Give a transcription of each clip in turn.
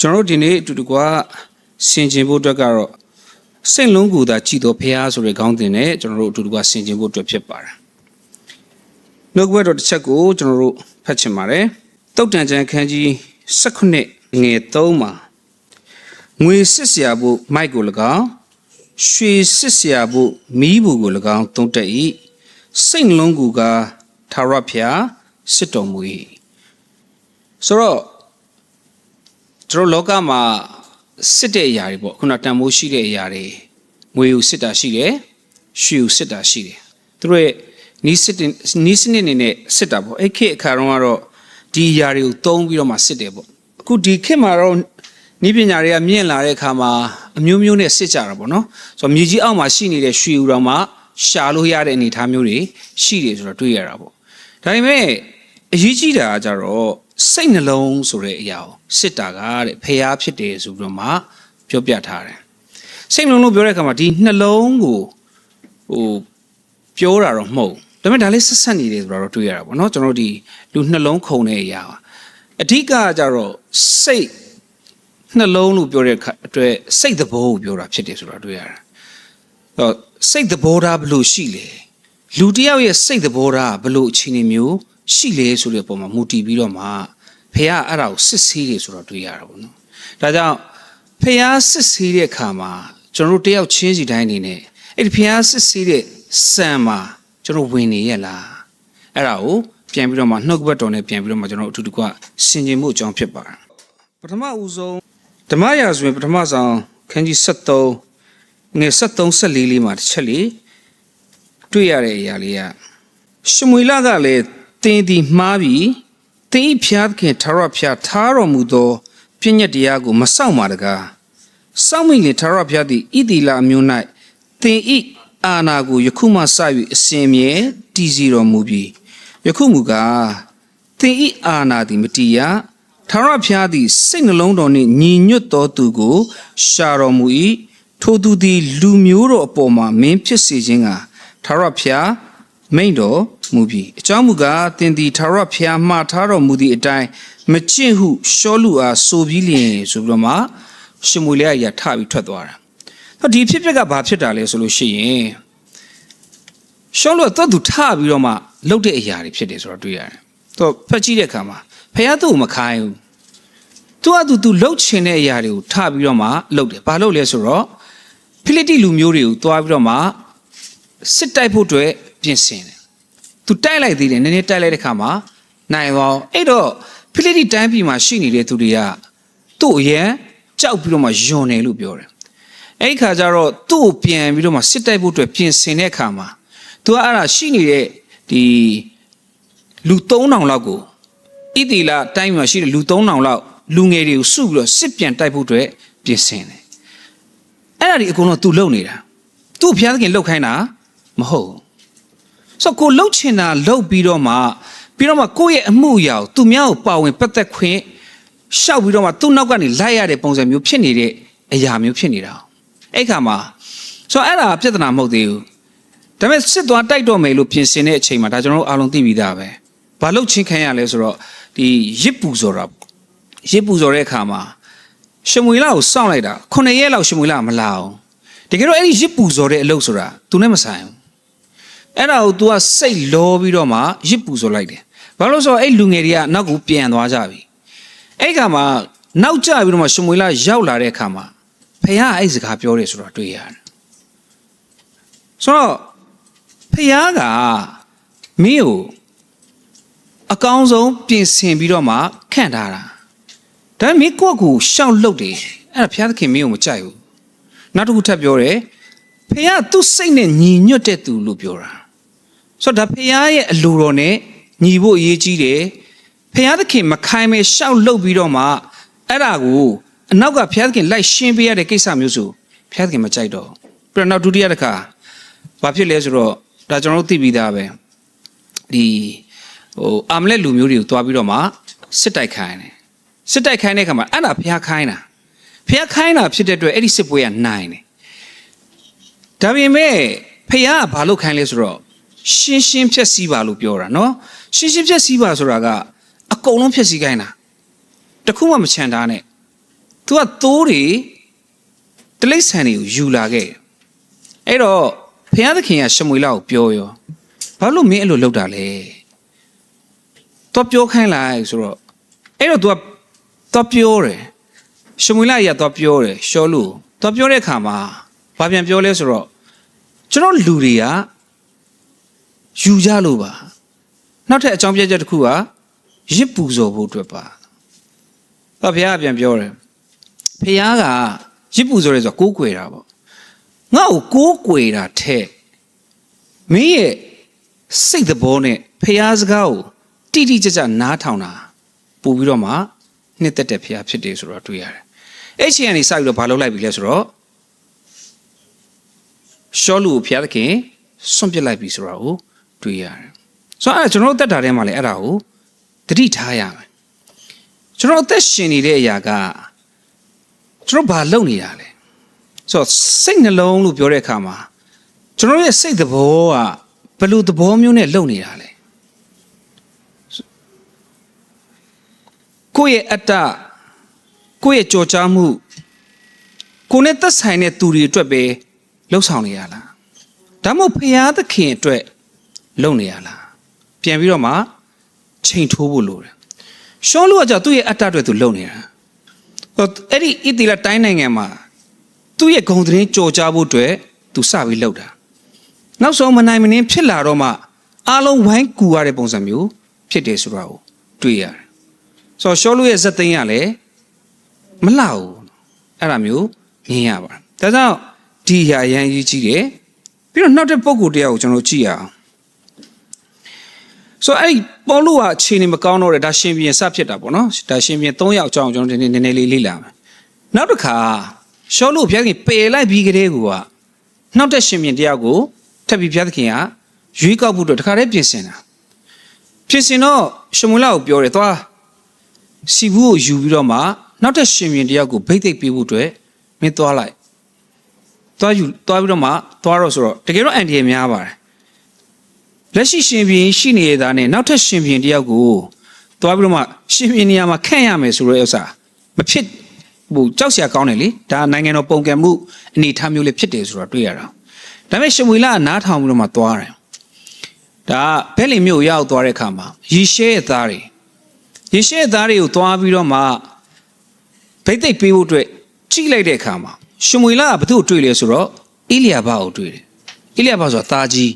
ကျွန်တော်တို့ဒီနေ့အတူတကွဆင်ခြင်ဖို့အတွက်ကတော့စိတ်လုံးကူသာကြည်တော်ဖះဆိုတဲ့ခေါင်းစဉ်နဲ့ကျွန်တော်တို့အတူတကွဆင်ခြင်ဖို့အတွက်ဖြစ်ပါတယ်နှုတ်ကပတ်တော်တစ်ချက်ကိုကျွန်တော်တို့ဖတ်ချင်ပါတယ်တုတ်တန်ကျန်ခန်းကြီး18ငွေ3မှာငွေစစ်စရာဖို့မိုက်ကို၎င်းရွှေစစ်စရာဖို့မီးဘူးကို၎င်းသုံးတတ်၏စိတ်နှလုံးကူကသာရဖျားစစ်တော်မူ၏ဆိုတော့ကျွန် တော်လောကမှာစစ်တဲ့အရာတွေပေါ့ခုနတန်မိုးရှိတဲ့အရာတွေငွေကိုစစ်တာရှိတယ်ရွှေကိုစစ်တာရှိတယ်သူတို့ရဲ့နီးစစ်တဲ့နီးစနစ်နေနဲ့စစ်တာပေါ့အဲ့ခေတ်အခါတုန်းကတော့ဒီအရာတွေကိုသုံးပြီးတော့မှစစ်တယ်ပေါ့အခုဒီခေတ်မှာတော့နီးပညာတွေကမြင့်လာတဲ့အခါမှာအမျိုးမျိုးနဲ့စစ်ကြတာပေါ့နော်ဆိုတော့မြေကြီးအောက်မှာရှိနေတဲ့ရွှေဦးတော်မှာရှာလို့ရတဲ့အနေအထားမျိုးတွေရှိတယ်ဆိုတော့တွေ့ရတာပေါ့ဒါပေမဲ့အရေးကြီးတာကကြတော့ စိတ်နှလုံးဆိုတဲ့အရာကိုစစ်တာကတဲ့ဖျားဖြစ်တယ်ဆိုပြီးတော့မှပြောပြထားတယ်စိတ်နှလုံးလို့ပြောတဲ့အခါမှာဒီနှလုံးကိုဟိုပြောတာတော့မဟုတ်ဘူးဒါပေမဲ့ဒါလေးဆက်ဆက်နေတယ်ဆိုတော့တွေ့ရတာပေါ့နော်ကျွန်တော်တို့ဒီလူနှလုံးခုန်တဲ့အရာပါအဓိကကကြတော့စိတ်နှလုံးလို့ပြောတဲ့အခါအတွက်စိတ်သဘောကိုပြောတာဖြစ်တယ်ဆိုတော့တွေ့ရတာအဲ့တော့စိတ်သဘောထားဘယ်လိုရှိလဲလူတစ်ယောက်ရဲ့စိတ်သဘောထားဘယ်လိုအခြေအနေမျိုး ရှိလဲဆိုတဲ့ပုံမှာမူတည်ပြီးတော့မှဖះအဲ့ဒါကိုစစ်ဆေးတယ်ဆိုတော့တွေ့ရတာပေါ့နော်ဒါကြောင့်ဖះစစ်ဆေးတဲ့အခါမှာကျွန်တော်တို့တယောက်ချင်းစီတိုင်းအနေနဲ့အဲ့ဒီဖះစစ်ဆေးတဲ့စံမှာကျွန်တော်ဝင်နေရလားအဲ့ဒါကိုပြန်ပြီးတော့မှနှုတ်ကပတ်တော်နဲ့ပြန်ပြီးတော့မှကျွန်တော်တို့အထူးတကွဆင်ခြင်မှုအကြောင်းဖြစ်ပါတယ်ပထမဦးဆုံးဓမ္မရာဇဝင်ပထမဆောင်ခန်းကြီး73ငွေ73 14လေးမှာတစ်ချက်လေးတွေ့ရတဲ့အရာလေးကရှမွေလကလည်း တင်းဒီမှားပြီးတင်းဤဖျားသခင်ထာဝရဖျားထားတော်မူသောပြည့်ညတ်တရားကိုမစောင့်ပါတကားစောင့်မိလင်ထာဝရဖျားသည်ဣတိလအမျိုး၌တင်းဤအာနာကိုယခုမှစ၍အစဉ်မြဲတည်စီတော်မူပြီးယခုမူကားတင်းဤအာနာသည်မတည်ရထာဝရဘုရားသည်စိတ်နှလုံးတော်နှင့်ညီညွတ်သောသူကို ရှာတော်မူ၏ထိုသူသည် လူမျိုးတော်အပေါ်မှာမင်းဖြစ်စေခြင်းကထာဝရဘုရားမိန့်တော် မူပြီးအကြောင်းမူကားသင်သည်ထာဝရဘုရားမှားထားတော်မူသည့်အတိုင်းမကျင့်ဟုရှောလူအားဆိုပြီးလျင်ဆိုပြီးတော့မှရှမွေလေးကရထပြီးထွက်သွားတာဟောဒီဖြစ်ပျက်ကဘာဖြစ်တာလဲဆိုလို့ရှိရင်ရှောလူကတော့သူထပြီးတော့မှလှုပ်တဲ့အရာတွေဖြစ်တယ်ဆိုတော့တွေ့ရတယ်သူဖက်ကြည့်တဲ့အခါမှာဖះသူ့ကိုမခိုင်းဘူးသူကသူသူလှုပ်ချင်တဲ့အရာတွေကိုထပြီးတော့မှလှုပ်တယ်ဘာလှုပ်လဲဆိုတော့ဖိလိတိလူမျိုးတွေကိုတွားပြီးတော့မှစစ်တိုက်ဖို့အတွက်ပြင်ဆင်တယ် သူတိုက်လိုက်သေးတယ်နည်းနည်းတိုက်လိုက်တဲ့ခါမှာနိုင်သွားအဲ့တော့ဖိလိတိတိုင်းပြည်မှာရှိနေတဲ့သူတွေကသူ့အရန်ကြောက်ပြီးတော့မှယွန်တယ်လို့ပြောတယ်အဲ့ဒီခါကျတော့သူ့ကိုပြန်ပြီးတော့မှစစ်တိုက်ဖို့အတွက်ပြင်ဆင်တဲ့ခါမှာသူကအဲ့ဒါရှိနေတဲ့ဒီလူ3000လောက်ကိုဣတိလတိုင်းမှာရှိတဲ့လူ3000လောက်လူငယ်တွေကိုစုပြီးတော့စစ်ပြန်တိုက်ဖို့အတွက်ပြင်ဆင်တယ်အဲ့ဒါဒီအကုန်လုံးသူလုံနေတာသူ့ဘုရားသခင်လှုပ်ခိုင်းတာမဟုတ်ဘူး ဆိုတော့ကိုလှုပ်ချင်တာလှုပ်ပြီးတော့မှပြီးတော့မှကိုယ့်ရဲ့အမှုအရာကိုသူများကိုပါဝင်ပတ်သက်ခွင့်ရှောက်ပြီးတော့မှသူ့နောက်ကနေလိုက်ရတဲ့ပုံစံမျိုးဖြစ်နေတဲ့အရာမျိုးဖြစ်နေတာအဲ့ခါမှာဆိုတော့အဲ့ဒါပြဿနာမဟုတ်သေးဘူးဒါပေမဲ့စစ်သွားတိုက်တော့မယ်လို့ပြင်ဆင်တဲ့အချိန်မှာဒါကျွန်တော်တို့အားလုံးသိပြီးသားပဲဘာလို့ချင်းခံရလဲဆိုတော့ဒီရစ်ပူဆိုတာရစ်ပူဆိုတဲ့အခါမှာရှမွေလာကိုစောင့်လိုက်တာ9ရက်လောက်ရှမွေလာမလာအောင်တကယ်တော့အဲ့ဒီရစ်ပူဆိုတဲ့အလုပ်ဆိုတာ तू နဲ့မဆိုင်ဘူး အဲ့ဒါကို तू ကစိတ်လောပြီးတော့မှရစ်ပူဆိုလိုက်တယ်ဘာလို့ဆိုတော့အဲ့လူငယ်တွေကနောက်ကိုပြန်သွားကြပြီအဲ့ခါမှာနောက်ကျပြီးတော့မှရှမွေလာရောက်လာတဲ့အခါမှာဖခင်ကအဲ့စကားပြောတယ်ဆိုတော့တွေ့ရတယ်ဆိုတော့ဖခင်ကမင်းကိုအကောင်းဆုံးပြင်ဆင်ပြီးတော့မှခန့်ထားတာဒါပေမဲ့ကိုယ့်ကိုရှောက်လုတ်တယ်အဲ့ဒါဘုရားသခင်မင်းကိုမကြိုက်ဘူးနောက်တစ်ခုထပ်ပြောတယ်ဖခင်သူ့စိတ်နဲ့ညီညွတ်တဲ့သူလို့ပြောတာ ဆိုတော့ဒါဖခင်ရဲ့အလိုတော်နဲ့ညီဖို့အရေးကြီးတယ်ဖခင်သခင်မခိုင်းမဲရှောက်လုတ်ပြီးတော့မှအဲ့ဒါကိုအနောက်ကဘုရားသခင်လိုက်ရှင်းပေးရတဲ့ကိစ္စမျိုးဆိုဘုရားသခင်မကြိုက်တော့ပြီးတော့နောက်ဒုတိယတစ်ခါဘာဖြစ်လဲဆိုတော့ဒါကျွန်တော်တို့သိပြီးသားပဲဒီဟိုအာမလက်လူမျိုးတွေကိုတွားပြီးတော့မှစစ်တိုက်ခိုင်းတယ်စစ်တိုက်ခိုင်းတဲ့အခါမှာအဲ့ဒါဖျားခိုင်းတာဖျားခိုင်းတာဖြစ်တဲ့အတွက်အဲ့ဒီစစ်ပွဲကနိုင်တယ်ဒါပေမဲ့ဖျားကဘာလို့ခိုင်းလဲဆိုတော့ ရှင်းရှင်းဖြည့်ဆည်းပါလို့ပြောတာနော်ရှင်းရှင်းဖြည့်ဆည်းပါဆိုတာကအကုန်လုံးဖြည့်ဆည်းခိုင်းတာတခုမှမချန်တာနဲ့ तू ကသိုးတွေတိလိษံတွေကိုယူလာခဲ့အဲ့တော့ဖခင်သခင်ကရှမွေလောက်ပြောရောဘာလို့မင်းအဲ့လိုလုပ်တာလဲ तू ပြောခိုင်းလိုက်ဆိုတော့အဲ့တော့ तू က तू ပြောတယ်ရှမွေလောက်ကတော့ပြောတယ်ရှောလူ तू ပြောတဲ့အခါမှာဘာပြန်ပြောလဲဆိုတော့ကျွန်တော်လူတွေက ယူကြလို့ပါနောက်ထပ်အကြောင်းပြချက်တစ်ခုကရစ်ပူဇော်ဖို့အတွက်ပါတော့ဘုရားကပြန်ပြောတယ်ဘုရားကရစ်ပူဇော်ရဲဆိုတော့ကိုးကွယ်တာပေါ့ငါ့ကိုကိုးကွယ်တာတဲ့မင်းရဲ့စိတ်သဘောနဲ့ဖះစကားကိုတိတိကျကျနားထောင်တာပို့ပြီးတော့မှနှစ်သက်တဲ့ဖះဖြစ်တယ်ဆိုတော့တွေ့ရတယ်။အဲ့ချိန်ကနေစပြီးတော့ဘာလုပ်လိုက်ပြီလဲဆိုတော့ရှောလူကိုဖះသခင်ဆွန့်ပစ်လိုက်ပြီဆိုတော့ကို တွေ့ရတယ်။ဆိုတော့အဲ့ဒါကျွန်တော်တို့တက်တာထဲမှာလည်းအဲ့ဒါကိုတတိထားရမယ်။ကျွန်တော်အသက်ရှင်နေတဲ့အရာကကျွန်တော်ဘာလုပ်နေတာလဲ။ဆိုတော့စိတ်နှလုံးလို့ပြောတဲ့အခါမှာကျွန်တော်ရဲ့စိတ်သဘောကဘယ်လိုသဘောမျိုးနဲ့လုပ်နေတာလဲကိုယ့်ရဲ့အတ္တကိုယ့်ရဲ့ကြော်ကြားမှုကိုယ်နဲ့သက်ဆိုင်တဲ့သူတွေအတွက်ပဲလှုပ်ဆောင်နေရလားဒါမှမဟုတ်ဖရာသခင်အတွက် လုပ်နေရလားပြန်ပြီးတော့မှချိန်ထိုးဖို့လိုတယ်ရှောလူကကြောင့်သူ့ရဲ့အတ္တအတွက်သူလုပ်နေတာဟိုအဲ့ဒီဣတိလတိုင်းနိုင်ငံမှာသူ့ရဲ့ဂုံသတင်းကြော်ကြားဖို့အတွက်သူစပြီးလှုပ်တာနောက်ဆုံးမနိုင်မနှင်းဖြစ်လာတော့မှအားလုံးဝိုင်းကူရတဲ့ပုံစံမျိုးဖြစ်တယ်ဆိုတာကိုတွေ့ရတယ်။ဆိုတော့ရှောလူရဲ့ဇက်သိန်းကလည်းမလှဘူး။အဲ့ဒါမျိုးမြင်ရပါတယ်။ဒါကြောင့်ဒီအရာအရင်ကြီးကြီးတယ်။ပြီးတော့နောက်တဲ့ပုံကိုတရားကိုကျွန်တော်ကြည့်ရအောင်။ ဆိုတော့အဲ့ဒီပေါလုကအခြေအနေမကောင်းတော့တဲ့ဒါရှင်ပြန်စဖြစ်တာပေါ့နော်။ဒါရှင်ပြန်၃ယောက်အကြောင်းကျွန်တော်ဒီနေ့နည်းနည်းလေးလေ့လာမယ်။နောက်တစ်ခါရှောလူဘုရားခင်ပယ်လိုက်ပြီးကလေးကနောက်တဲ့ရှင်ပြန်တရားကိုထပ်ပြီးဘုရားသခင်ကရွေးကောက်ဖို့အတွက်တခါတည်းပြင်ဆင်တာပြင်ဆင်တော့ရှမွေလကိုပြောတယ်သွားစီဘူးကိုယူပြီးတော့မှနောက်ထပ်ရှင်ပြန်တယောက်ကိုဗိတ်သိက်ပေးဖို့အတွက်မင်းသွားလိုက်သွားယူသွားပြီးတော့မှသွားတော့ဆိုတော့တကယ်တော့အန်တီရများပါတယ် လက်ရှိရှင်ပြန်ရှိနေရတာနဲ့နောက်ထပ်ရှင်ပြန်တယောက်ကိုသွားပြီးတော့မှရှင်ပြန်နေရာမှာခန့်ရမယ်ဆိုတော့ဥစ္စာမဖြစ်ဟိုကြောက်စရာကောင်းတယ်လေဒါနိုင်ငံတော်ပုံကံမှုအနေအထားမျိုးလေးဖြစ်တယ်ဆိုတော့တွေ့ရတာဒါပေမဲ့ရှမွေလကနားထောင်ပြီးတော့မှသွားတယ်ဒါကဘဲလီမြို့ရောက်သွားတဲ့အခါမှာယေရှဲရဲ့သားတွေယေရှဲရဲ့သားတွေကိုသွားပြီးတော့မှဗိတ်သိက်ပေးဖို့အတွက်ကြည့်လိုက်တဲ့အခါမှာရှမွေလကဘသူ့ကိုတွေ့လဲဆိုတော့အိလျာဘကိုတွေ့တယ်အိလျာဘဆိုတာသားကြီး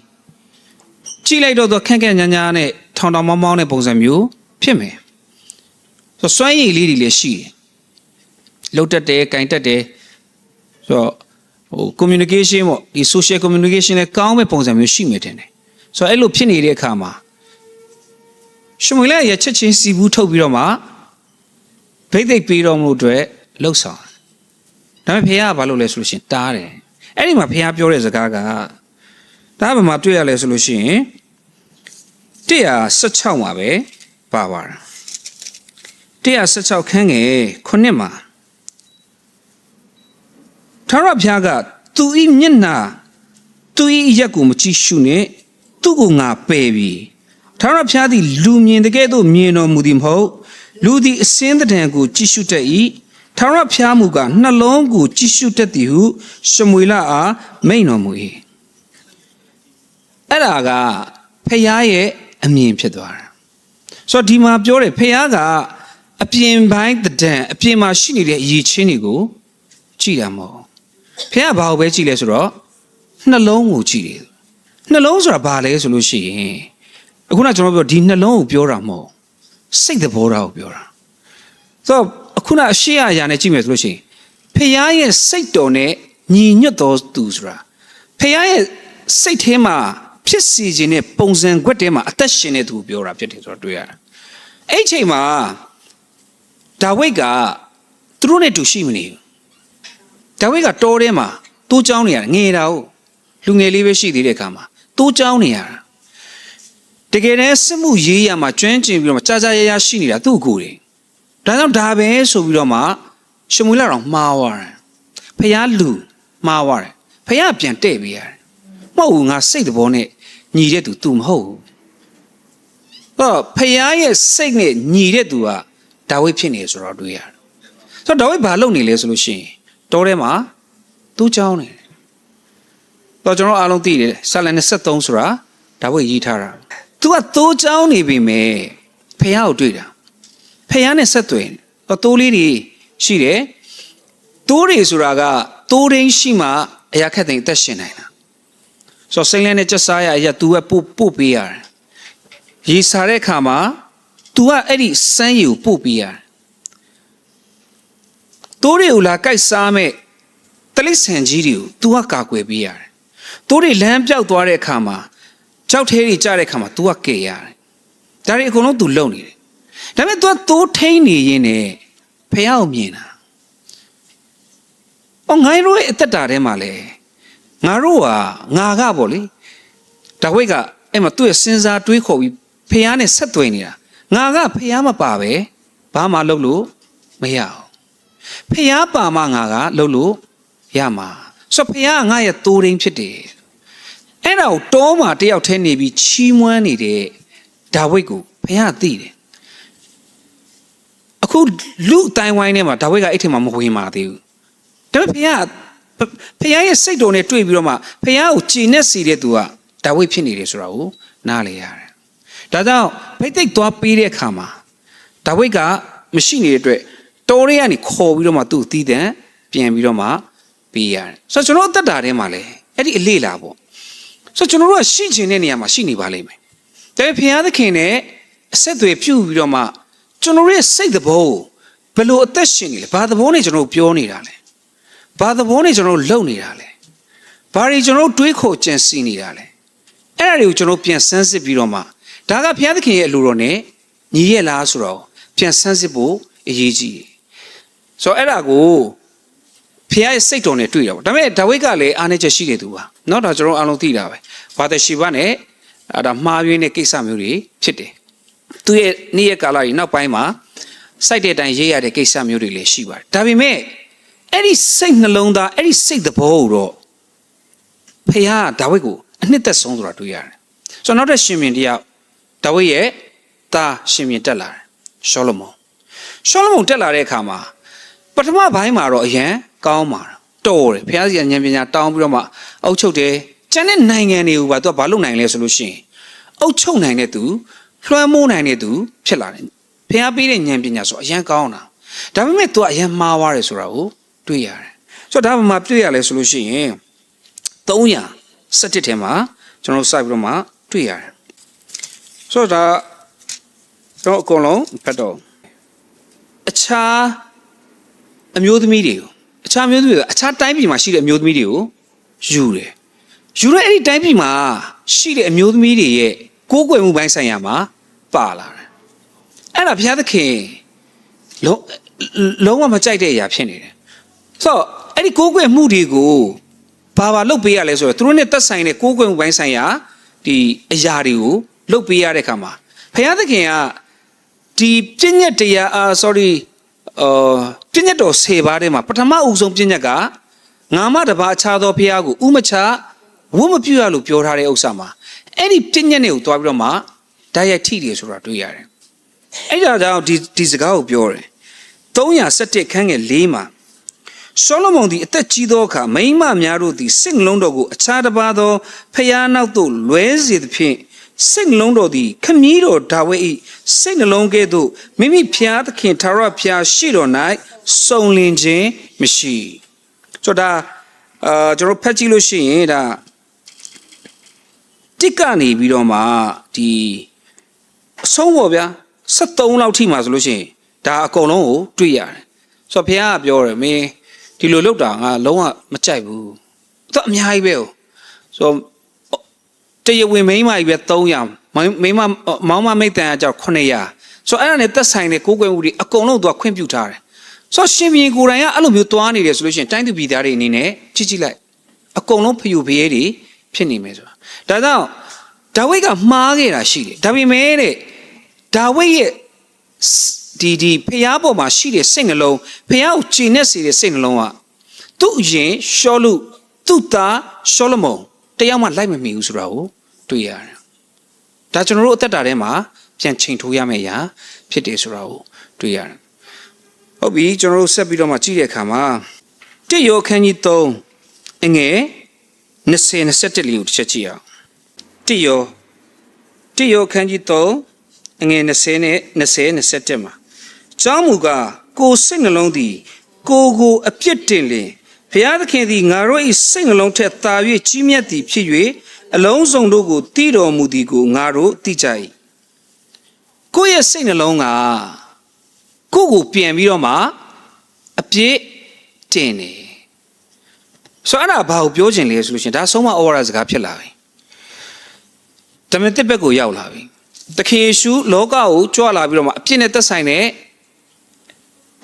ကြည့်လိုက်တော့သူခန့်ခန့်ညာညာနဲ့ထောင်ထောင်မောင်းမောင်းတဲ့ပုံစံမျိုးဖြစ်မယ်ဆိုတော့စွမ်းရည်လေးတွေလည်းရှိတယ်လှုပ်တက်တယ်၊ကင်တက်တယ်ဆိုတော့ဟို communication ပေါ့ဒီ social communication နဲ့ကောင်းမဲ့ပုံစံမျိုးရှိမယ်ထင်တယ်ဆိုတော့အဲ့လိုဖြစ်နေတဲ့အခါမှာရှမွေလဲရဲ့ချက်ချင်းစီဘူးထုတ်ပြီးတော့မှဗိတ်သိက်ပေးတော်မလို့အတွက်လှုပ်ဆောင်ဒါပေမဲ့ဖေကဘာလုပ်လဲဆိုလို့ရှိရင်တားတယ်အဲ့ဒီမှာဖေကပြောတဲ့စကားကဒါကဘာမှတွေ့ရလဲဆိုလို့ရှိရင် 116မှာပဲပါပါတာ116ခန်းငယ်ခုနှစ်မှာထာဝရဘုရားကသူဤမျက်နာသူဤရက်ကိုမကြည့်ရှုနဲ့သူ့ကိုငါပယ်ပြီထာဝရဘုရားသည်လူမြင်တကယ်သို့မြင်တော်မူသည်မဟုတ်လူသည်အစင်းတံကိုကြည့်ရှုတတ်၏ထာဝရဘုရားမူကနှလုံးကိုကြည့်ရှုတတ်သည်ဟုရှမွေလအားမိန်တော်မူ၏အဲ့ဒါကဖះရဲ့ အမြင်ဖြစ်သွားတာဆိုတော့ဒီမှာပြောတယ်ဖះကအပြင်ပိုင်းတံအပြင်မှာရှိနေတဲ့အရေးချင်းတွေကိုကြည့်တာမဟုတ်ဖះဘာကိုပဲကြည့်လဲဆိုတော့နှလုံးကိုကြည့်တယ်နှလုံးဆိုတာဘာလဲဆိုလို့ရှိရင်အခုနကျွန်တော်ပြောဒီနှလုံးကိုပြောတာမဟုတ်စိတ်သဘောထားကိုပြောတာဆိုတော့အခုနအရှိအရာနဲ့ကြည့်မယ်ဆိုလို့ရှိရင်ဖះရဲ့စိတ်တော်နဲ့ညီညွတ်တော်သူဆိုတာဖះရဲ့စိတ်ထဲမှာ ဖြစ်စီခြင်းနဲ့ပုံစံခွက်ထဲမှာအသက်ရှင်နေသူကိုပြောတာဖြစ်တယ်ဆိုတော့တွေ့ရတာအဲ့ဒီအချိန်မှာဒါဝိဒ်ကသူတို့နဲ့တူရှိမနေဘူးဒါဝိဒ်ကတောထဲမှာတိုးချောင်းနေရတယ်ငယ်တာဟုတ်လူငယ်လေးပဲရှိသေးတဲ့အခါမှာတိုးချောင်းနေရတာတကယ်တမ်းစစ်မှုရေးရမှာကျွမ်းကျင်ပြီးတော့မှကြာကြာရရရှိနေတာသူ့ကိုယ်တွေဒါကြောင့်ဒါပဲဆိုပြီးတော့မှရှမွေလာတော်မှားသွားတယ်ဖះလူမှားသွားတယ်ဖះပြန်တဲ့ပေးရတယ်မဟုတ်ဘူးငါစိတ်တဘောနဲ့ ညီတဲ့သူ तू မဟုတ်ဘူးဟောဖះရဲ့စိတ်နဲ့ညီတဲ့သူကဒါဝိဒ်ဖြစ်နေဆိုတော့တွေ့ရတယ် ဆိုတော့ဒါဝိဒ်ဘာလုပ်နေလဲဆိုလို့ရှိရင်တောထဲမှာသူ့เจ้าနေတယ်တော့ကျွန်တော်အားလုံးသိတယ်ဆာလန်23ဆိုတာဒါဝိဒ်ရေးထားတာသူကသိုးเจ้าနေပြီမဲ့ဖះကိုတွေ့တာဖះနဲ့ဆက်သွယ်တော့သိုးလေးတွေရှိတယ်သိုးတွေဆိုတာကသိုးရင်းရှိမှအရာခက်တဲ့အသက်ရှင်နိုင်တာ ဆိုတော့စိမ့်လဲနဲ့ကြက်စားရအရာ तू ကပို့ပို့ပေးရတယ်ရေစားတဲ့အခါမှာ तू ကအဲ့ဒီစမ်းရည်ကိုပို့ပေးရတယ်တိုးတွေကိုလာကြိုက်စားမဲ့တလိษံကြီးတွေကို तू ကကာကွယ်ပေးရတယ်တိုးတွေလမ်းပြောက်သွားတဲ့အခါမှာကြောက်သေးတွေကြတဲ့အခါမှာ तू ကကယ်ရတယ်ဒါတွေအကုန်လုံး तू လုပ်နေတယ်ဒါပေမဲ့ तू ကတိုးထိန်နေရင်းနဲ့ဖះကိုမြင်တာ။အော်ငါတို့ရဲ့အသက်တာထဲမှာလေ ငါတို့ဟာငါကပေါ့လေဒါဝိတ်ကအဲ့မှာသူ့ရဲ့စဉ်းစားတွေးခေါ်ပြီးဖះနဲ့ဆက်သွယ်နေတာငါကဖះမပါပဲဘာမှလုပ်လို့မရအောင်ဖះပါမှငါကလုပ်လို့ရမှာဆိုတော့ဖះကငါရဲ့တိုးရင်းဖြစ်တယ်အဲ့ဒါကိုတောမှာတယောက်တည်းနေပြီးချီးမွမ်းနေတဲ့ဒါဝိတ်ကိုဖះကသိတယ်အခုလူအတိုင်းဝိုင်းထဲမှာဒါဝိတ်ကအဲ့ထင်မှာမဝင်ပါသေးဘူးဒါပေမဲ့ဖះ ဖះရဲ့စိတ်တော်နဲ့တွေ့ပြီးတော့မှဖះကိုကြည်နဲ့စီတဲ့သူကဒါဝိတ်ဖြစ်နေတယ်ဆိုတာကိုနားလေရတယ်ဒါကြောင့်ဖိတ်သိက်သွားပေးတဲ့အခါမှာဒါဝိတ်ကမရှိနေတဲ့အတွက်တော်ရဲကနေခေါ်ပြီးတော့မှသူ့တီးတဲ့ပြန်ပြီးတော့မှပေးရတယ်ဆိုတော့ကျွန်တော်အသက်တာထဲမှာလေအဲ့ဒီအလေးလာပေါ့ဆိုတော့ကျွန်တော်တို့ကရှိချင်တဲ့နေရာမှာရှိနေပါလိမ့်မယ်ဒါပေမဲ့ဖះသခင်နဲ့အဆက်အသွယ်ပြုပြီးတော့မှကျွန်တော်ရဲ့စိတ်သဘောကိုဘယ်လိုအသက်ရှင်နေလဲဘာသဘောနဲ့ကျွန်တော်တို့ပြောနေတာလဲ ဘာသဘောနဲ့ကျွန်တော်တို့လုပ်နေတာလဲဘာတွေကျွန်တော်တို့တွေးခေါ်ကြံစည်နေတာလဲအဲ့ဒါတွေကိုကျွန်တော်ပြန်ဆန်းစစ်ပြီးတော့မှဒါကဘုရားသခင်ရဲ့အလိုတော်နဲ့ညီရဲ့လားဆိုတော့ပြန်ဆန်းစစ်ဖို့အရေးကြီးတယ်ဆိုတော့အဲ့ဒါကိုဖခင်ရဲ့စိတ်တော်နဲ့တွေ့တာပေါ့ဒါပေမဲ့ဒါဝိဒ်ကလည်းအားနည်းချက်ရှိတယ်သူပါเนาะဒါကျွန်တော်အားလုံးသိတာပဲဘာသက်ရှိဘနဲ့အဲ့ဒါမှားယွင်းတဲ့ကိစ္စမျိုးတွေဖြစ်တယ်သူရဲ့နေ့ရက်ကာလကြီးနောက်ပိုင်းမှာစိုက်တဲ့အတိုင်းရေးရတဲ့ကိစ္စမျိုးတွေလည်းရှိပါတယ်ဒါပေမဲ့ အဲ့ဒီစိတ်နှလုံးသားအဲ့ဒီစိတ်သဘောကိုတော့ဖခင်ကဒါဝိဒ်ကိုအနှစ်သက်ဆုံးဆိုတာတွေ့ရတယ်ဆိုတော့နောက်တဲ့ရှင်မြင်တရားဒါဝိဒ်ရဲ့သားရှင်မြင်တက်လာတယ်ရှောလမုန်ရှောလမုန်တက်လာတဲ့အခါမှာပထမပိုင်းမှာတော့အရန်ကောင်းပါတော်တယ်ဘုရားစီကဉာဏ်ပညာတောင်းပြီးတော့မှအုပ်ချုပ်တယ်ကျန်တဲ့နိုင်ငံတွေကိုပါသူကဘာလုပ်နိုင်လဲဆိုလို့ရှိရင်အုပ်ချုပ်နိုင်တဲ့သူလွှမ်းမိုးနိုင်တဲ့သူဖြစ်လာတယ်ဘုရားပေးတဲ့ဉာဏ်ပညာဆိုအရန်ကောင်းတာဒါပေမဲ့သူကအရန်မှားသွားတယ်ဆိုတာကို တွေ့ရတယ်ဆိုတော့ဒါမှမတွေ့ရလဲဆိုလို့ရှိရင်317ထဲမှာကျွန်တော်စိုက်ပြီးတော့မှတွေ့ရတယ်ဆိုတော့ဒါကျွန်တော်အကုန်လုံးဖတ်တော့အခြားအမျိုးသမီးတွေကိုအခြားအမျိုးသမီးတွေအခြားတိုင်းပြည်မှာရှိတဲ့အမျိုးသမီးတွေကိုယူတယ်ယူတဲ့အဲ့ဒီတိုင်းပြည်မှာရှိတဲ့အမျိုးသမီးတွေရဲ့ကိုးကွယ်မှုပိုင်းဆိုင်ရာမှာပါလာတယ်အဲ့ဒါဘုရားသခင်လုံးလုံးဝမကြိုက်တဲ့အရာဖြစ်နေတယ် ဆိုတော့အဲ့ဒီကိုးကွယ်မှုတွေကိုဘာဘာလုပ်ပေးရလဲဆိုတော့သူတို့နဲ့သက်ဆိုင်တဲ့ကိုးကွယ်မှုပိုင်းဆိုင်ရာဒီအရာတွေကိုလုပ်ပေးရတဲ့ခါမှာဘုရားသခင်ကဒီပြည့်ညက်တရားအာ sorry အာပြည့်ညက်တော်၁၀ပါးထဲမှာပထမအဦးဆုံးပြည့်ညက်ကငါမတပါအခြားသောဘုရားကိုဥမချဝတ်မပြုရလို့ပြောထားတဲ့ဥစ္စာမှာအဲ့ဒီပြည့်ညက်တွေကိုတွားပြီးတော့မှဓာတ်ရိုက်ထိတယ်ဆိုတာတွေ့ရတယ်အဲ့ဒါကြောင့်ဒီဒီစကားကိုပြောတယ်317ခန်းငယ်၄မှာ ရှောလမုန်သည်အသက်ကြီးသောအခါမိန်းမများတို့သည်စိတ်နှလုံးတော်ကိုအခြားတစ်ပါးသောဖျားနောက်သို့လွဲစေသဖြင့်စိတ်နှလုံးတော်သည်ခမည်းတော်ဒါဝိဒ်၏စိတ်နှလုံးကဲ့သို့မိမိဖျားသခင်သာရဖျားရှိတော်၌စုံလင်ခြင်းမရှိဆိုတော့ဒါအာကျွန်တော်ဖတ်ကြည့်လို့ရှိရင်ဒါတစ်ကနေပြီးတော့မှဒီအဆုံးပေါ့ဗျာ73လောက်ထိမှဆိုလို့ရှိရင်ဒါအကုန်လုံးကိုတွေ့ရတယ်ဆိုတော့ဘုရားကပြောတယ်မင်း ဒီလိုလောက်တာငါလုံးဝမကြိုက်ဘူးသူအများကြီးပဲဆိုတော့တရားဝင်မိန်းမကြီးပဲ300မိန်းမမောင်မမိတ်တန်အကြောက်900ဆိုတော့အဲ့ဒါနဲ့သက်ဆိုင်တဲ့ကိုးကွယ်မှုတွေအကုန်လုံးသူကခွင့်ပြုထားတယ်ဆိုတော့ရှင်ဘီကိုယ်တိုင်ကအဲ့လိုမျိုးသွားနေတယ်ဆိုလို့ရှိရင်တိုင်းသူပြည်သားတွေအနေနဲ့ကြည့်ကြည့်လိုက်အကုန်လုံးဖျူဖျဲတွေဖြစ်နေမယ်ဆိုတာဒါကြောင့်ဒါဝိဒ်ကမှားခဲ့တာရှိတယ်ဒါပေမဲ့တဲ့ဒါဝိဒ်ရဲ့ ဒီဒီဖျားပေါ်မှာရှိတဲ့စိတ်နှလုံးဖျားကိုကြည်နဲ့စေတဲ့စိတ်နှလုံးကသူ့အရင်ရှောလူသူ့သားရှောလမုန်တယောက်မှလိုက်မမီဘူးဆိုတာကိုတွေ့ရတယ်။ဒါကျွန်တော်တို့အသက်တာထဲမှာပြန်ချိန်ထိုးရမယ့်အရာဖြစ်တယ်ဆိုတာကိုတွေ့ရတယ်။ဟုတ်ပြီကျွန်တော်တို့ဆက်ပြီးတော့မှကြည့်တဲ့အခါမှာတိယောခန်းကြီး3အငယ်20 21လေးကိုတစ်ချက်ကြည့်အောင်တိယောတိယောခန်းကြီး3အငယ်20နဲ့20 21မှာ ကျောင်းမူကကိုယ်စိတ်နှလုံးသည် ကိုယ်ကိုအပြစ်တင်လင်ဘုရားသခင်သည်ငါတို့၏စိတ်နှလုံးထက်သာ၍ကြီးမြတ်သည်ဖြစ်၍အလုံးစုံတို့ကိုတည်တော်မူသည်ကိုငါတို့သိကြ၏ကိုယ့်ရဲ့စိတ်နှလုံးကကိုယ့်ကိုပြန်ပြီးတော့မှအပြစ်တင်နေဆိုတော့အဲ့ဒါဘာကိုပြောချင်လဲဆိုလို့ရှိရင်ဒါဆုံးမဩဝါဒစကားဖြစ်လာပြီတမန်တစ်ဘက်ကိုရောက်လာပြီတခင်ယေရှုလောကကိုကြွလာပြီးတော့မှအပြစ်နဲ့သက်ဆိုင်တဲ့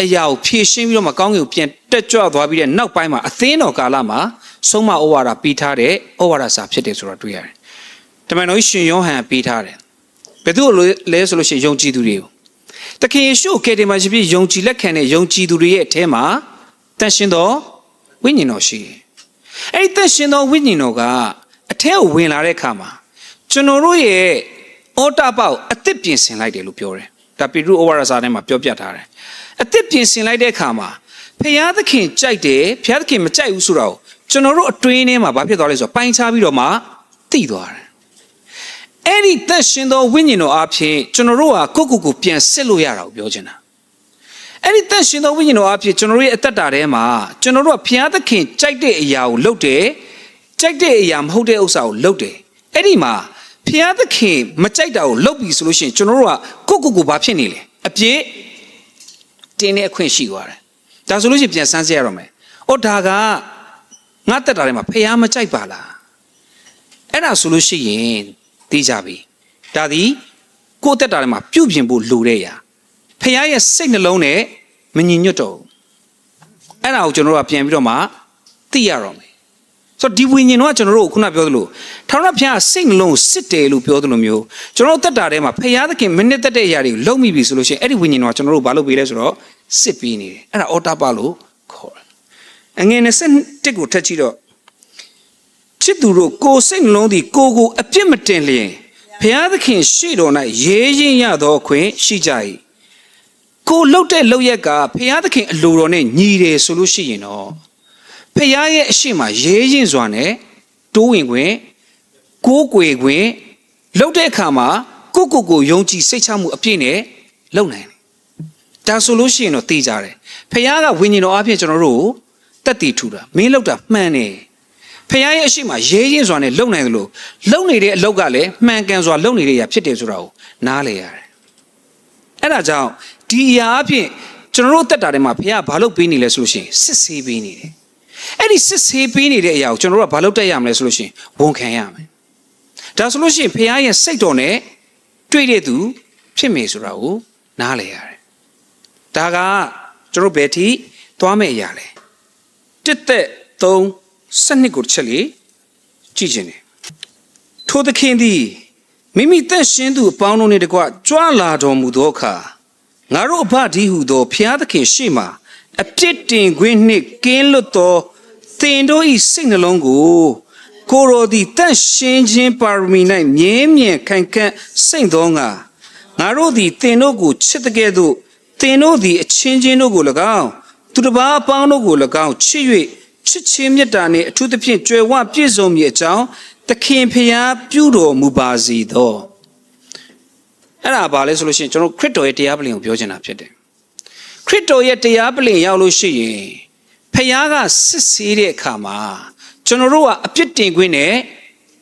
အရာကိုဖြည့်ရှင်းပြီးတော့မှကောင်းကင်ကိုပြန်တက်ကြွသွားပြီးတဲ့နောက်ပိုင်းမှာအသင်းတော်ကာလမှာဆုံးမဩဝါဒပေးထားတဲ့ဩဝါဒစာဖြစ်တယ်ဆိုတော့တွေ့ရတယ်တမန်တော်ရှင်ယောဟန်ပေးထားတယ်ဘယ်သူလဲဆိုလို့ရှိရင်ယုံကြည်သူတွေကိုတခင်ယေရှုကယ်တင်ပါရှင်ဖြစ်ယုံကြည်လက်ခံတဲ့ယုံကြည်သူတွေရဲ့အထဲမှာတန်ရှင်သောဝိညာဉ်တော်ရှိတယ်။အဲဒီတန်ရှင်သောဝိညာဉ်တော်ကအထဲကိုဝင်လာတဲ့အခါမှာကျွန်တော်တို့ရဲ့အောတာပေါက်အသစ်ပြင်ဆင်လိုက်တယ်လို့ပြောတယ်။ဒါပေရုဩဝါဒစာထဲမှာပြောပြထားတယ်။ အသစ်ပြင်ဆင်လိုက်တဲ့အခါမှာဖခင်သခင်ကြိုက်တယ်ဖခင်သခင်မကြိုက်ဘူးဆိုတော့ကျွန်တော်တို့အတွင်းထဲမှာဘာဖြစ်သွားလဲဆိုတော့ပိုင်းခြားပြီးတော့မှတိသွားတယ်။အဲ့ဒီသက်ရှင်သောဝိညာဉ်တော်အဖြစ်ကျွန်တော်တို့ဟာကိုယ့်ကိုယ်ကိုပြန်စစ်လို့ရတာကိုပြောချင်တာအဲ့ဒီသက်ရှင်သောဝိညာဉ်တော်အဖြစ်ကျွန်တော်တို့ရဲ့အသက်တာထဲမှာကျွန်တော်တို့ကဘုရားသခင်ကြိုက်တဲ့အရာကိုလုပ်တယ်ကြိုက်တဲ့အရာမဟုတ်တဲ့ဥစ္စာကိုလုပ်တယ်အဲ့ဒီမှာဘုရားသခင်မကြိုက်တာကိုလုပ်ပြီဆိုလို့ရှိရင်ကျွန်တော်တို့ကကိုယ့်ကိုယ်ကိုဘာဖြစ်နေလဲအပြစ် တင်းတဲ့အခွင့်ရှိသွားတယ်ဒါဆိုလို့ရှိရင်ပြန်စမ်းစစ်ရတော့မယ်။အော်ဒါကငါတက်တာထဲမှာဖះမကြိုက်ပါလား။အဲ့ဒါဆိုလို့ရှိရင်သိကြပြီ။ဒါသည်ကိုယ့်တက်တာထဲမှာပြုတ်ပြင်ဖို့လိုတဲ့ຢာ။ဖះရဲ့စိတ်နှလုံးနဲ့မညီညွတ်တော့ဘူး။အဲ့ဒါကိုကျွန်တော်တို့ကပြန်ပြီးတော့မှသိရတော့မယ်။ဆိုတော့ဒီဝိညာဉ်တော့ကျွန်တော်တို့ခုနပြောသလိုထာဝရဘုရားစိတ်နှလုံးကိုစစ်တယ်လို့ပြောသလိုမျိုးကျွန်တော်တို့တက်တာထဲမှာဖះသခင်မနစ်သက်တဲ့အရာတွေကိုလုံမိပြီဆိုလို့ရှိရင်အဲ့ဒီဝိညာဉ်တော့ကျွန်တော်တို့ဘာလုပ်ပေးလဲဆိုတော့ စစ်ပြီးနေတယ်အဲ့ဒါအော်တာပါလို့ခေါ်တယ်အငယ်21ကိုထက်ကြည့်တော့ချစ်သူတို့ကိုယ်စိတ်နှလုံးသည်ကိုယ်ကိုအပြစ်မတင်လျင်ဘုရားသခင်ရှေ့တော်၌ရေးရင်ရသောအခွင့်ရှိကြ၏ကိုယ်လှုပ်တဲ့လှုပ်ရက်ကဘုရားသခင်အလိုတော်နဲ့ညီတယ်ဆိုလို့ရှိရင်တော့ဖခင်ရဲ့အရှိမရေးရင်စွာနဲ့တိုးဝင်ခွင့်ကိုးကွယ်ခွင့်လှုပ်တဲ့အခါမှာကိုယ့်ကိုယ်ကိုယုံကြည်စိတ်ချမှုအပြည့်နဲ့လုပ်နိုင်တယ် ဒါဆိုလို့ရှိရင်တော့သိကြတယ်ဖခင်ကဝိညာဉ်တော်အဖြစ်ကျွန်တော်တို့ကိုတက်တည်ထူတာမင်းလှုပ်တာမှန်တယ်ဖခင်ရဲ့အရှိမရေးရင်စွာနဲ့လုပ်နိုင်တယ်လို့လုပ်နေတဲ့အလုပ်ကလည်းမှန်ကန်စွာလုပ်နေတဲ့အရာဖြစ်တယ်ဆိုတာကိုနားလည်ရတယ်အဲ့ဒါကြောင့်ဒီအရာအဖြစ်ကျွန်တော်တို့တက်တာထဲမှာဖခင်ကဘာလုပ်ပေးနေလဲဆိုလို့ရှိရင်စစ်ဆေးပေးနေတယ်အဲ့ဒီစစ်ဆေးပေးနေတဲ့အရာကိုကျွန်တော်တို့ကဘာလုပ်တတ်ရမလဲဆိုလို့ရှိရင်ဝန်ခံရမယ်ဒါဆိုလို့ရှိရင်ဖခင်ရဲ့စိတ်တော်နဲ့တွေ့တဲ့သူဖြစ်မေဆိုတာကိုနားလည်ရတယ် ဒါကကျွန်တော်ဘယ်ထိသွားမယ့်အရာလဲတစ်သက်3စနစ်ကိုတစ်ချက်လေးကြည့်ခြင်းတယ်ထိုသခင်သည်မိမိသက်ရှင်သူအပေါင်းတို့နှင့်တကွကြွလာတော်မူသောအခါငါတို့အဖဒီဟုသောဖျားသခင်ရှေ့မှာအပြစ်တင်ခွင့်နှင့်ကင်းလွတ်သောသင်တို့၏စိတ်နှလုံးကိုကိုယ်တော်သည်တန့်ရှင်းခြင်းပါရမီ၌မြဲမြံခိုင်ခန့်စိတ်သောငါငါတို့သည်သင်တို့ကိုချစ်တဲ့ကဲ့သို့ သင်တို့သည်အချင်းချင်းတို့ကို၎င်းသူတစ်ပါးအပေါင်းတို့ကို၎င်းချစ်၍ချစ်ချင်းမေတ္တာနှင့်အထူးသဖြင့်ကြွယ်ဝပြည့်စုံမည်အကြောင်းသခင်ဖျားပြုတော်မူပါစေသောအဲ့ဒါဘာလဲဆိုလို့ရှိရင်ကျွန်တော်ခရစ်တော်ရဲ့တရားပလင်ကိုပြောချင်တာဖြစ်တယ်ခရစ်တော်ရဲ့တရားပလင်ရောက်လို့ရှိရင်ဖခင်ကစစ်ဆေးတဲ့အခါမှာကျွန်တော်တို့ကအပြစ်တင်ခွင့်နဲ့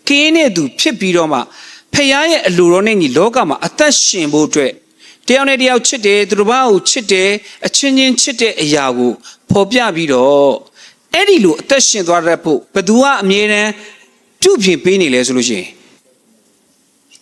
ကင်းတဲ့သူဖြစ်ပြီးတော့မှဖခင်ရဲ့အလိုတော်နဲ့ညီလောကမှာအသက်ရှင်ဖို့အတွက်တ ယောက်နဲ့တယောက်ချစ်တယ်သူတစ်ပါးကိုချစ်တယ်အချင်းချင်းချစ်တဲ့အရာကိုဖော်ပြပြီးတော့အဲ့ဒီလိုအသက်ရှင်သွားတတ်ဖို့ဘသူကအမြဲတမ်းပြုပြင်ပေးနေလဲဆိုလို့ရှိရင်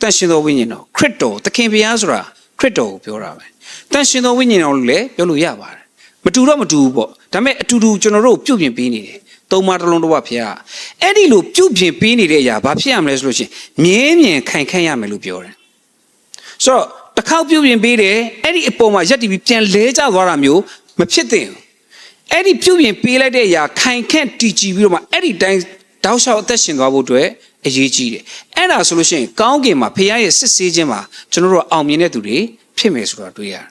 တန်ရှင်တော်ဝိညာဉ်တော်ခရစ်တော်သခင်ဘုရားဆိုတာခရစ်တော်ကိုပြောတာပဲတန်ရှင်တော်ဝိညာဉ်တော်လို့လည်းပြောလို့ရပါတယ်မတူတော့မတူဘူးပေါ့ဒါပေမဲ့အတူတူကျွန်တော်တို့ပြုပြင်ပေးနေတယ်သုံးပါးတစ်လုံးတစ်ဝက်ဖျားအဲ့ဒီလိုပြုပြင်ပေးနေတဲ့အရာဘာဖြစ်ရမလဲဆိုလို့ရှိရင်မြဲမြံခိုင်ခန့်ရမယ်လို့ပြောတယ်ဆိုတော့ တစ်ခေါက်ပြုပြင်ပေးတယ်အဲ့ဒီအပေါ်မှာရက်တီပြီးပြန်လဲကျသွားတာမျိုးမဖြစ်သင့်ဘူးအဲ့ဒီပြုပြင်ပေးလိုက်တဲ့အရာခိုင်ခန့်တည်ကြည်ပြီးတော့မှအဲ့ဒီတိုင်းတောက်လျှောက်အသက်ရှင်သွားဖို့အတွက်အရေးကြီးတယ်အဲ့ဒါဆိုလို့ရှိရင်ကောင်းကင်မှာဖခင်ရဲ့စစ်ဆေးခြင်းမှာကျွန်တော်တို့အောင်မြင်တဲ့သူတွေဖြစ်မယ်ဆိုတာတွေ့ရတယ်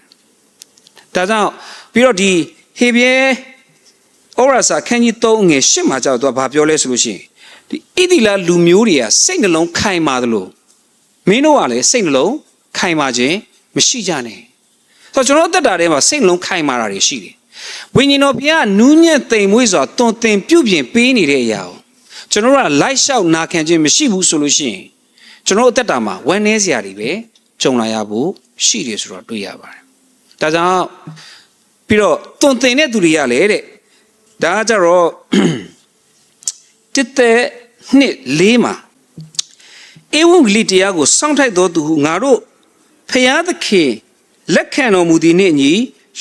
ဒါကြောင့်ပြီးတော့ဒီဟေဘရဲဩရစာခန်းကြီး3ငယ်8မှာကြောက်တော့ဘာပြောလဲဆိုလို့ရှိရင်ဒီဣတိလလူမျိုးတွေကစိတ်နှလုံးခိုင်မာသလိုမင်းတို့ကလည်းစိတ်နှလုံး ခိုင်မာခြင်းမရှိကြနဲ့ဆိုတော့ကျွန်တော်တို့အသက်တာထဲမှာစိတ်နှလုံးခိုင်မာတာတွေရှိတယ်ဝိညာဉ်တော်ဘုရားကနူးညံ့သိမ်မွေ့စွာတွင်တင်ပြုပြင်ပေးနေတဲ့အရာကိုကျွန်တော်တို့ကလိုက်လျှောက်နာခံခြင်းမရှိဘူးဆိုလို့ရှိရင်ကျွန်တော်တို့အသက်တာမှာဝမ်းနည်းစရာတွေပဲကြုံလာရဖို့ရှိတယ်ဆိုတော့တွေ့ရပါတယ်ဒါကြောင့်ပြီးတော့တွင်တင်တဲ့သူတွေကလည်းတဲ့ဒါကကြတော့တစ်တဲ့နှစ်လေးမှာဧဝံဂေလိတရားကိုစောင့်ထိုက်တော်သူဟုငါတို့ ဖျားသခင်လက်ခံတော်မူသည်နှင့်အညီ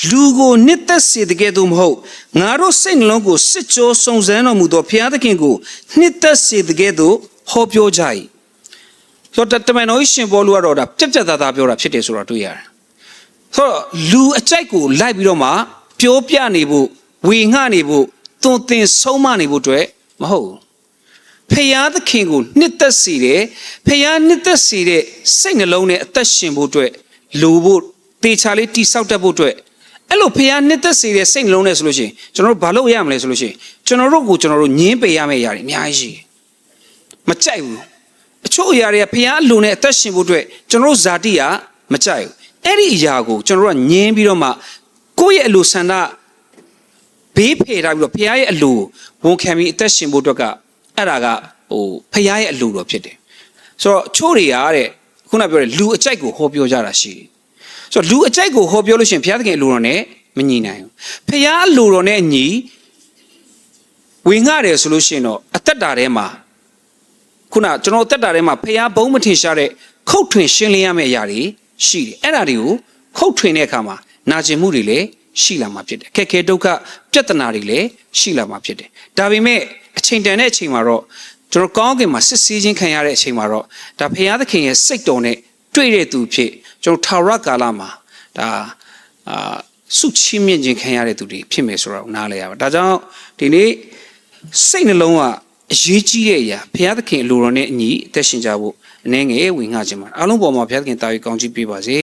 လူကိုနှစ်သက်စေတကယ်သို့မဟုတ်ငါတို့စိတ်နှလုံးကိုစစ်ကြောစုံစမ်းတော်မူသောဖျားသခင်ကိုနှစ်သက်စေတကယ်သို့ဟောပြောကြ၏ဆိုတော့တမန်တော်ကြီးရှင်ဘောလူကတော့ဒါပြက်ပြက်သားသားပြောတာဖြစ်တယ်ဆိုတော့တွေ့ရတယ်ဆိုတော့လူအကြိုက်ကိုလိုက်ပြီးတော့မှပြောပြနေဖို့ဝေငှနေဖို့သွန်သင်ဆုံးမနေဖို့အတွက်မဟုတ်ဘူး ဖယားသခင်ကိုနှစ်သက်စေတယ်ဖယားနှစ်သက်စေတဲ့စိတ်နှလုံးနဲ့အသက်ရှင်ဖို့အတွက်လိုဖို့တေချာလေးတိဆောက်တတ်ဖို့အတွက်အဲ့လိုဖယားနှစ်သက်စေတဲ့စိတ်နှလုံးနဲ့ဆိုလို့ရှိရင်ကျွန်တော်တို့ဘာလုပ်ရမလဲဆိုလို့ရှိရင်ကျွန်တော်တို့ကိုကျွန်တော်တို့ညင်းပယ်ရမယ့်အရာတွေအများကြီးရှိတယ်မကြိုက်ဘူးအချို့အရာတွေကဖယားလိုနဲ့အသက်ရှင်ဖို့အတွက်ကျွန်တော်တို့ဇာတိကမကြိုက်ဘူးအဲ့ဒီအရာကိုကျွန်တော်တို့ကညင်းပြီးတော့မှကိုယ့်ရဲ့အလိုဆန္ဒဘေးဖယ်ထားပြီးတော့ဖခင်ရဲ့အလိုဝန်ခံပြီးအသက်ရှင်ဖို့အတွက်က အဲ့ဒါကဟိုဖခင်ရဲ့အလိုတော်ဖြစ်တယ်ဆိုတော့ချို့တွေကတဲ့ခုနပြောတဲ့လူအကြိုက်ကိုဟောပြောကြတာရှိတယ်ဆိုတော့လူအကြိုက်ကိုဟောပြောလို့ရှိရင်ဘုရားသခင်အလိုတော်နဲ့မညီနိုင်ဘူးဖခင်အလိုတော်နဲ့အညီဝင်ငှတယ်ဆိုလို့ရှိရင်တော့အသက်တာထဲမှာခုနကျွန်တော်အသက်တာထဲမှာဖခင်ဘုံမထင်ရှားတဲ့ခုတ်ထွင်ရှင်းလင်းရမယ့်အရာတွေရှိတယ်အဲ့ဒါတွေကိုခုတ်ထွင်တဲ့အခါမှာနာကျင်မှုတွေလည်းရှိလာမှာဖြစ်တယ်အခက်အခဲဒုက္ခပြဿနာတွေလည်းရှိလာမှာဖြစ်တယ်ဒါပေမဲ့အ ချိန်တန်တဲ့အချိန်မှာတော့ကျွန်တော်ကောင်းကင်မှာစစ်ဆေးခြင်းခံရတဲ့အချိန်မှာတော့ဒါဖခင်သခင်ရဲ့စိတ်တော်နဲ့တွေ့တဲ့သူဖြစ်ကျွန်တော်ထာဝရကာလမှာဒါအာစုချင်းမြင့်ခြင်းခံရတဲ့သူတွေဖြစ်မယ်ဆိုတော့နားလဲရပါဒါကြောင့်ဒီနေ့စိတ်နှလုံးကအရေးကြီးတဲ့အရာဘုရားသခင်အလိုတော်နဲ့အညီအသက်ရှင်ကြဖို့အနေငယ်ဝင်ငှခြင်းပါအားလုံးပေါ်မှာဘုရားသခင်တာဝန်ကောင်းချီးပေးပါစေ